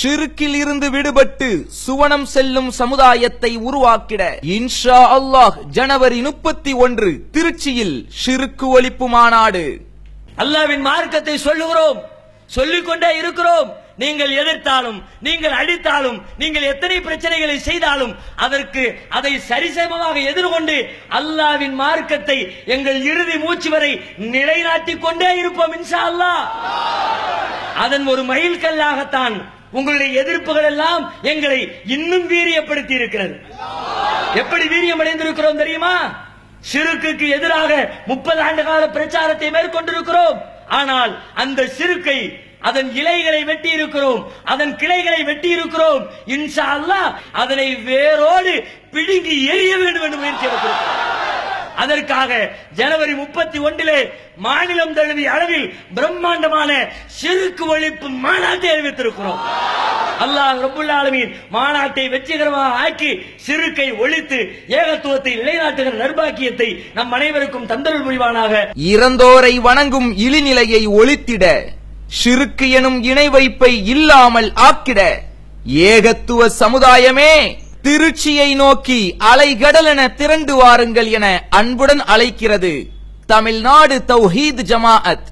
ஷிருக்கில் இருந்து விடுபட்டு சுவனம் செல்லும் சமுதாயத்தை உருவாக்கிட இன்ஷா அல்லாஹ் ஜனவரி முப்பத்தி ஒன்று திருச்சியில் ஷிருக்கு ஒழிப்பு மாநாடு. அல்லாவின் மார்க்கத்தை சொல்லுகிறோம் சொல்லிக்கொண்டே இருக்கிறோம். நீங்கள் எதிர்த்தாலும் நீங்கள் அடித்தாலும் நீங்கள் எத்தனை பிரச்சனைகளை செய்தாலும் அதற்கு அதை சரிசமமாக எதிர்கொண்டு அல்லாவின் மார்க்கத்தை எங்கள் இறுதி மூச்சு வரை நிலைநாட்டிக் கொண்டே இருப்போம் இன்ஷா அல்லாஹ். அதன் ஒரு மைல்கல்லாகத்தான் உங்களுடைய எதிர்ப்புகள் எல்லாம் எங்களை இன்னும் வீரியப்படுத்தி இருக்கிறது எப்படி வீரியம் அடைந்திருக்கிறோம் தெரியுமா? சிறுக்குக்கு எதிராக முப்பது ஆண்டு கால பிரச்சாரத்தை மேற்கொண்டிருக்கிறோம். ஆனால் அந்த சிறுக்கை அதன் இலைகளை வெட்டி இருக்கிறோம் அதன் கிளைகளை வெட்டி இருக்கிறோம் இன்ஷா அல்லா அதனை வேரோடு பிடுங்கி எரிய வேண்டும் என்று முயற்சி எடுத்திருக்கிறோம். அதற்காக ஜனவரி முப்பத்தி ஒன்றிலே மாநிலம் தழுவிய அளவில் பிரம்மாண்டமான சிறுக்கு ஒழிப்பு மாநாட்டை அறிவித்திருக்கிறோம். அல்லாஹ் ரபுல் மாநாட்டை வெற்றிகரமாக ஆக்கி சிறுக்கை ஒழித்து ஏகத்துவத்தை நிலைநாட்டுகிற நர்பாக்கியத்தை நம் அனைவருக்கும் தந்தருள் புரிவானாக. இறந்தோரை வணங்கும் இழிநிலையை ஒழித்திட சிறுக்கு எனும் இணை வைப்பை இல்லாமல் ஆக்கிட ஏகத்துவ சமுதாயமே திருச்சியை நோக்கி அலைகடலென திரண்டு வாருங்கள் என அன்புடன் அழைக்கிறது தமிழ்நாடு தௌஹீத் ஜமாஅத்.